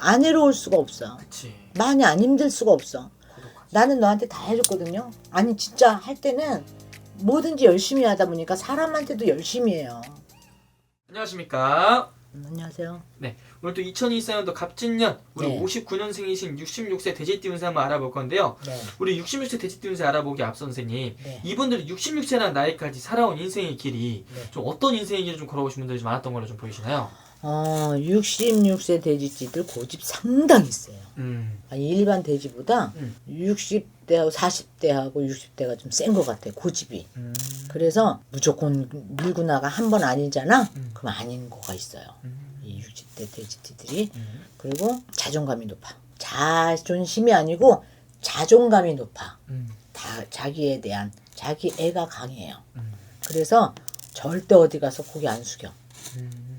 안 해로울 수가 없어. 그치. 많이 안 힘들 수가 없어. 고독하지. 나는 너한테 다 해줬거든요. 아니 진짜 할 때는 뭐든지 열심히 하다 보니까 사람한테도 열심히 해요. 안녕하십니까. 음, 안녕하세요. 오늘 또 2024년도 갑진년 우리 네. 59년생이신 66세 돼지띠 운세 한번 알아볼 건데요. 네. 우리 66세 돼지띠 운세 알아보기 앞서 선생님 네. 이분들이 66세라는 나이까지 살아온 인생의 길이 네. 좀 어떤 인생의 길을 좀 걸어오신 분들이 좀 많았던 걸로 좀 보이시나요? 어, 66세 돼지띠들 고집 상당히 세요. 음. 아니, 일반 돼지보다 음. 60대하고 40대하고 60대가 좀 센 것 같아, 고집이. 음. 그래서 무조건 밀고 나가 한 번 아니잖아? 음. 그럼 아닌 거가 있어요. 음. 이 60대 돼지띠들이. 음. 그리고 자존감이 높아. 자존심이 아니고 자존감이 높아. 음. 다 자기에 대한 자기 애가 강해요. 음. 그래서 절대 어디 가서 고개 안 숙여. 음.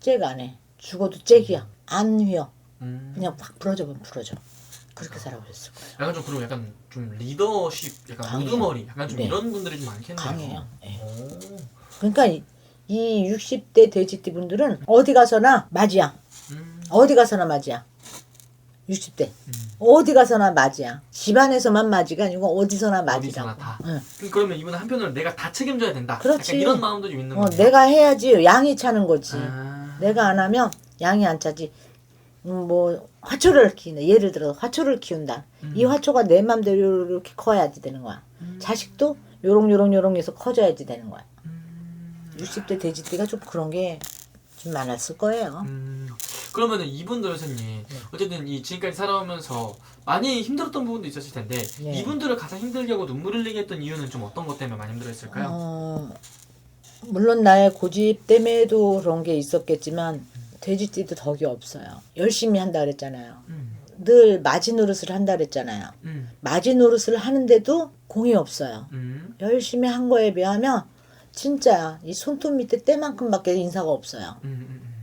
잭안 해. 죽어도 잭이야. 안 휘어. 음. 그냥 확 부러져면 부러져. 그렇게 살아오셨을 거예요. 약간 좀 그럼 약간 좀 리더십 약간 강해요. 우두머리 약간 좀 네. 이런 분들이 좀 많겠네요. 강해요. 예. 오. 그러니까 이, 이 60대 돼지띠 분들은 어디 가서나 맞이야. 음. 어디 가서나 맞이야. 60대. 음. 어디 가서나 맞이야. 집안에서만 맞이가 아니고 어디서나 맞이라고. 어디서나 다. 응. 그럼 그러면 이분은 한편으로는 내가 다 책임져야 된다. 그렇지. 약간 이런 마음도 좀 있는 어, 거예요. 내가 해야지 양이 차는 거지. 아. 내가 안 하면 양이 안 차지. 음, 뭐 화초를 키우네. 예를 들어 화초를 키운다. 음. 이 화초가 내 맘대로 이렇게 커야지 되는 거야. 음. 자식도 요롱 요롱 요롱 해서 커져야지 되는 거야. 음. 60대 돼지띠가 좀 그런 게 좀 많았을 거예요. 음. 그러면은 이분들 선생님 네. 어쨌든 이 지금까지 살아오면서 많이 힘들었던 부분도 있었을 텐데 네. 이분들을 가장 힘들게 하고 눈물 흘리게 했던 이유는 좀 어떤 것 때문에 많이 힘들었을까요? 어, 물론 나의 고집 때문에도 그런 게 있었겠지만 돼지띠도 덕이 없어요. 열심히 한다 그랬잖아요. 음. 늘 마지노릇을 한다 그랬잖아요. 음. 마지노릇을 하는데도 공이 없어요. 음. 열심히 한 거에 비하면 진짜 이 손톱 밑에 때만큼밖에 인사가 없어요. 음. 음. 음.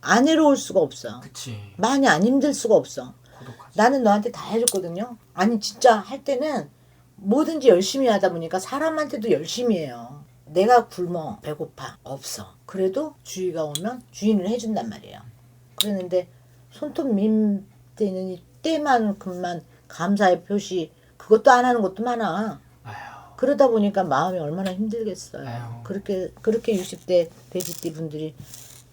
안 해로울 수가 없어. 그치. 많이 안 힘들 수가 없어. 고독하지. 나는 너한테 다 해줬거든요. 아니 진짜 할 때는 뭐든지 열심히 하다 보니까 사람한테도 열심히 해요. 내가 굶어 배고파 없어. 그래도 주위가 오면 주인을 해준단 말이에요. 그랬는데 손톱 밑에는 이 때만큼만 감사의 표시 그것도 안 하는 것도 많아. 그러다 보니까 마음이 얼마나 힘들겠어요. 아유. 그렇게 그렇게 60대 돼지띠 분들이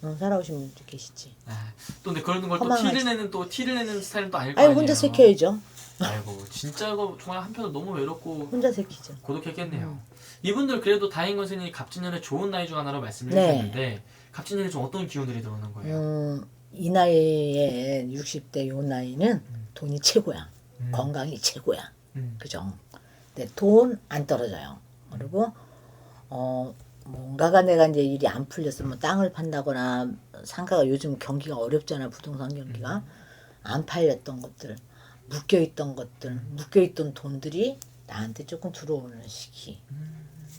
어, 살아오신 분들 계시지. 아, 또 근데 그런 걸또 허망하지. 티를 내는 또 티를 내는 스타일은 또 아닐 거 아니. 혼자 새켜야죠. 아이고 진짜 이거 정말 한편으로 너무 외롭고 혼자 새키죠. 고독했겠네요. 음. 이분들 그래도 다행 권선이 갑진년의 좋은 나이 중 하나로 말씀을 네. 해주셨는데 갑진년에 좀 어떤 기운들이 들어오는 거예요? 음, 이 나이에 60대 요 나이는 돈이 최고야. 음. 건강이 최고야. 음. 그죠? 근데 돈 안 떨어져요. 그리고 어 뭔가가 내가 이제 일이 안 풀렸어. 뭐 땅을 판다거나 상가가 요즘 경기가 어렵잖아. 부동산 경기가 안 팔렸던 것들, 묶여 있던 것들, 묶여 있던 돈들이 나한테 조금 들어오는 시기.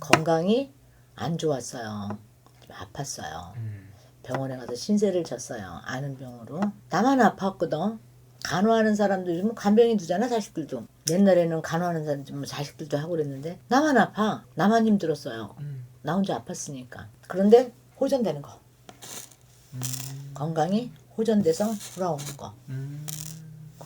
건강이 안 좋았어요. 좀 아팠어요. 음. 병원에 가서 신세를 졌어요. 아는 병으로. 나만 아팠거든. 간호하는 사람도 요즘 간병인 두잖아 자식들도. 옛날에는 간호하는 사람 좀 자식들도 하고 그랬는데 나만 아파. 나만 힘들었어요. 음. 나 혼자 아팠으니까. 그런데 호전되는 거. 음. 건강이 호전돼서 돌아오는 거. 음.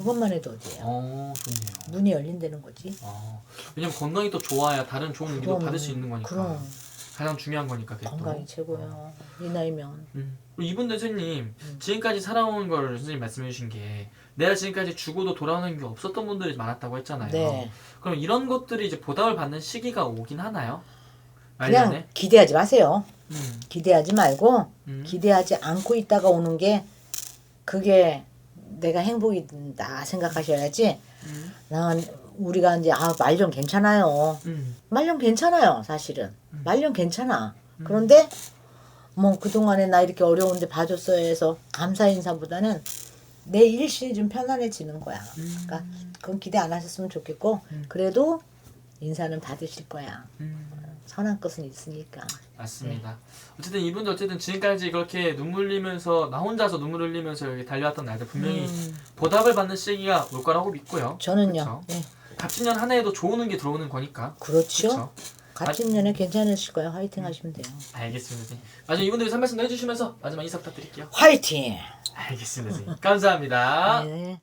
그것만 해도 어디예요. 어 좋네요. 문이 열린다는 거지. 어. 왜냐면 건강이 또 좋아야 다른 좋은 의미도 그럼, 받을 수 있는 거니까 그럼 가장 중요한 거니까 그게 또. 건강이 최고예요. 이 나이면. 음. 그리고 이분들 선생님 음. 지금까지 살아온 걸 선생님 말씀해 주신 게 내가 지금까지 죽어도 돌아오는 게 없었던 분들이 많았다고 했잖아요. 네. 그럼 이런 것들이 이제 보답을 받는 시기가 오긴 하나요? 그냥 말년에? 기대하지 마세요. 음. 기대하지 말고 음. 기대하지 않고 있다가 오는 게 그게 내가 행복이다 생각하셔야지. 음. 난 우리가 이제 아 말년 괜찮아요. 음. 말년 괜찮아요, 사실은. 음. 말년 괜찮아. 그런데 뭐 그동안에 나 이렇게 어려운데 봐줬어요 해서 감사 인사보다는 내 일신이 좀 편안해지는 거야. 음. 그러니까 그건 기대 안 하셨으면 좋겠고 음. 그래도 인사는 받으실 거야. 음. 선한 것은 있으니까. 맞습니다. 어쨌든 이분도 어쨌든 지금까지 그렇게 눈물 흘리면서 나 혼자서 눈물 흘리면서 여기 달려왔던 날들 분명히 음, 보답을 받는 시기가 올 거라고 믿고요. 저는요. 그쵸? 예. 갑진년 한 해에도 좋은 게 들어오는 거니까. 그렇죠. 그렇죠. 같은 년에 괜찮으실 거예요. 화이팅 하시면 돼요. 알겠습니다. 선생님. 마지막 이분들 위해서 한 말씀 더 해주시면서 마지막 인사 부탁드릴게요. 화이팅! 알겠습니다. 선생님. 감사합니다. 네.